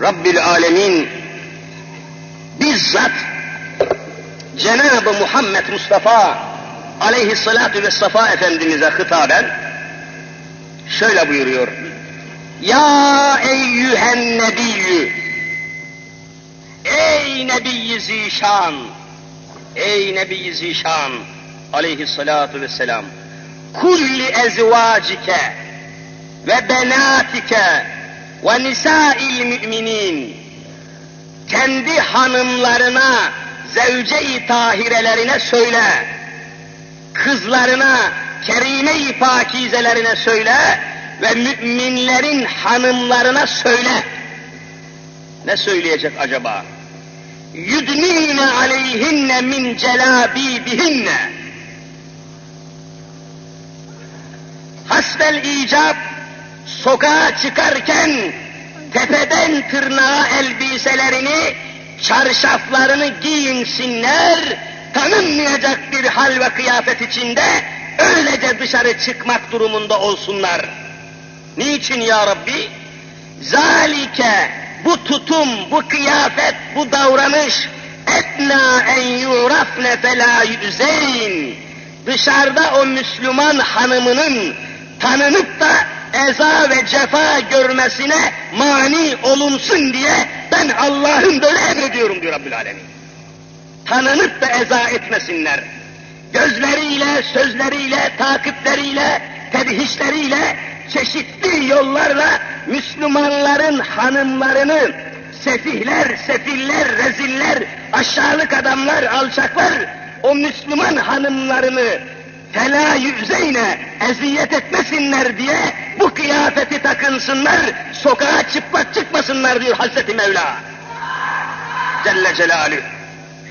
Rabbil Alemin bizzat Cenab-ı Muhammed Mustafa aleyhissalatu vessefa Efendimiz'e hitaben şöyle buyuruyor. Ya eyyühen nebiyyü Ey Nebi-i Zişan Ey Nebi-i Zişan aleyhissalatu vesselam kulli ezvacike ve benatike ve nisa'il müminin kendi hanımlarına, zevce-i tahirelerine söyle, kızlarına, kerime-i pakizelerine söyle ve müminlerin hanımlarına söyle. Ne söyleyecek acaba? Yudnine aleyhinne min celabibihinne. Hasbel icab sokağa çıkarken tepeden tırnağa elbiselerini, çarşaflarını giyinsinler, tanınmayacak bir hal ve kıyafet içinde öylece dışarı çıkmak durumunda olsunlar. Niçin ya Rabbi? Zalike bu tutum, bu kıyafet, bu davranış etna en yurafne felâ yüzeyn. Dışarıda o Müslüman hanımının tanınıp da eza ve cefa görmesine mani olunsun diye ben Allah'ın böyle emrediyorum diyor Rabbül Alemin. Tanınıp da eza etmesinler. Gözleriyle, sözleriyle, takipleriyle, tedhişleriyle, çeşitli yollarla Müslümanların hanımlarını sefihler, sefiller, reziller, aşağılık adamlar, alçaklar o Müslüman hanımlarını fela yüzeyne eziyet etmesinler diye bu kıyafeti takınsınlar, sokağa çıplak çıkmasınlar diyor Hazreti Mevla. Celle Celaluhu.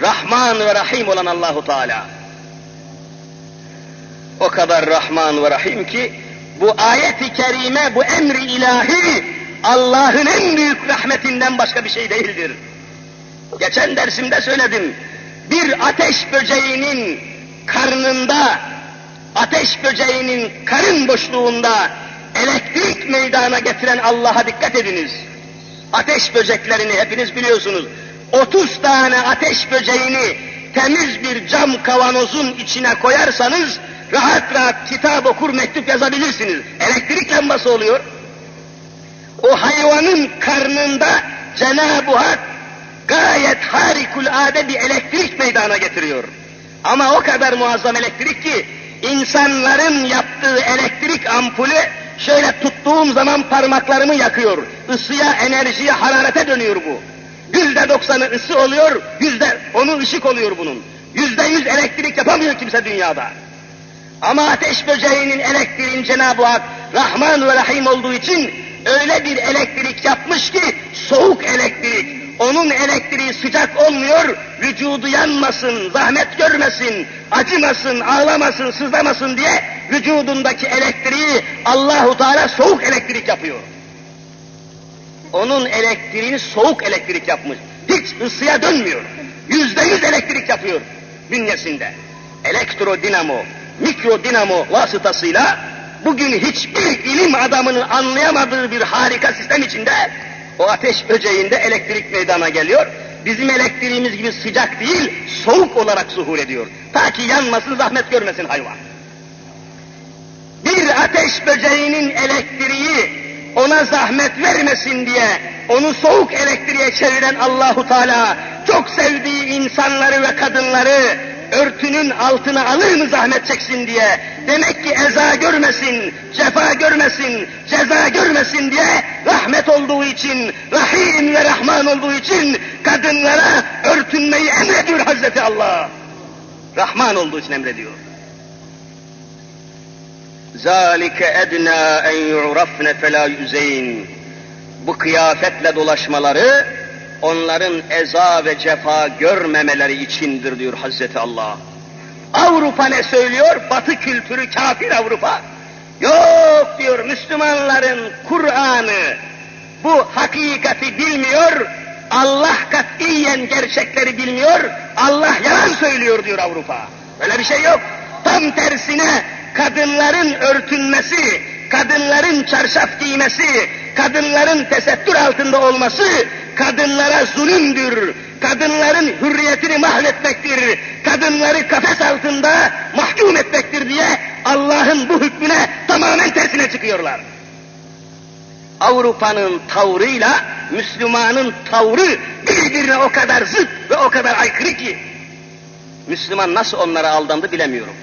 Rahman ve Rahim olan Allahu Teala. O kadar Rahman ve Rahim ki bu ayeti kerime, bu emri ilahi Allah'ın en büyük rahmetinden başka bir şey değildir. Geçen dersimde söyledim. Bir ateş böceğinin karnında, ateş böceğinin karın boşluğunda elektrik meydana getiren Allah'a dikkat ediniz. Ateş böceklerini hepiniz biliyorsunuz. 30 tane ateş böceğini temiz bir cam kavanozun içine koyarsanız rahat rahat kitap okur, mektup yazabilirsiniz. Elektrik lambası oluyor. O hayvanın karnında Cenab-ı Hak gayet harikulade bir elektrik meydana getiriyor. Ama o kadar muazzam elektrik ki insanların yaptığı elektrik ampulü şöyle tuttuğum zaman parmaklarımı yakıyor. Isıya, enerjiye, hararete dönüyor bu. Yüzde doksanı ısı oluyor, yüzde onu ışık oluyor bunun. Yüzde yüz elektrik yapamıyor kimse dünyada. Ama ateş böceğinin elektriğin Cenab-ı Hak Rahman ve Rahim olduğu için öyle bir elektrik yapmış ki soğuk elektrik. Onun elektriği sıcak olmuyor, vücudu yanmasın, zahmet görmesin, acımasın, ağlamasın, sızlamasın diye vücudundaki elektriği Allahu Teala soğuk elektrik yapıyor. Onun elektriğini soğuk elektrik yapmış. Hiç ısıya dönmüyor. Yüzde yüz elektrik yapıyor bünyesinde. Elektrodinamo, mikrodinamo vasıtasıyla bugün hiçbir ilim adamının anlayamadığı bir harika sistem içinde o ateş böceğinde elektrik meydana geliyor. Bizim elektriğimiz gibi sıcak değil, soğuk olarak zuhur ediyor. Ta ki yanmasın, zahmet görmesin hayvan. Bir ateş böceğinin elektriği ona zahmet vermesin diye onu soğuk elektriğe çeviren Allahu Teala çok sevdiği insanları ve kadınları örtünün altına alır mı zahmet çeksin diye, demek ki eza görmesin, cefa görmesin, ceza görmesin diye rahmet olduğu için, rahim ve rahman olduğu için kadınlara örtünmeyi emrediyor Hazreti Allah. Rahman olduğu için emrediyor. ذَٰلِكَ اَدْنَا اَنْ يُعْرَفْنَ فَلَا يُزَيْنَ Bu kıyafetle dolaşmaları, onların eza ve cefa görmemeleri içindir diyor Hazreti Allah. Avrupa ne söylüyor? Batı kültürü kafir Avrupa. Yok diyor Müslümanların Kur'an'ı bu hakikati bilmiyor, Allah katiyen gerçekleri bilmiyor, Allah yalan söylüyor diyor Avrupa. Öyle bir şey yok. Tam tersine kadınların örtünmesi, kadınların çarşaf giymesi, kadınların tesettür altında olması kadınlara zulümdür. Kadınların hürriyetini mahvetmektir. Kadınları kafes altında mahkum etmektir diye Allah'ın bu hükmüne tamamen tersine çıkıyorlar. Avrupa'nın tavrıyla Müslümanın tavrı birbirine o kadar zıt ve o kadar aykırı ki Müslüman nasıl onlara aldandı bilemiyorum.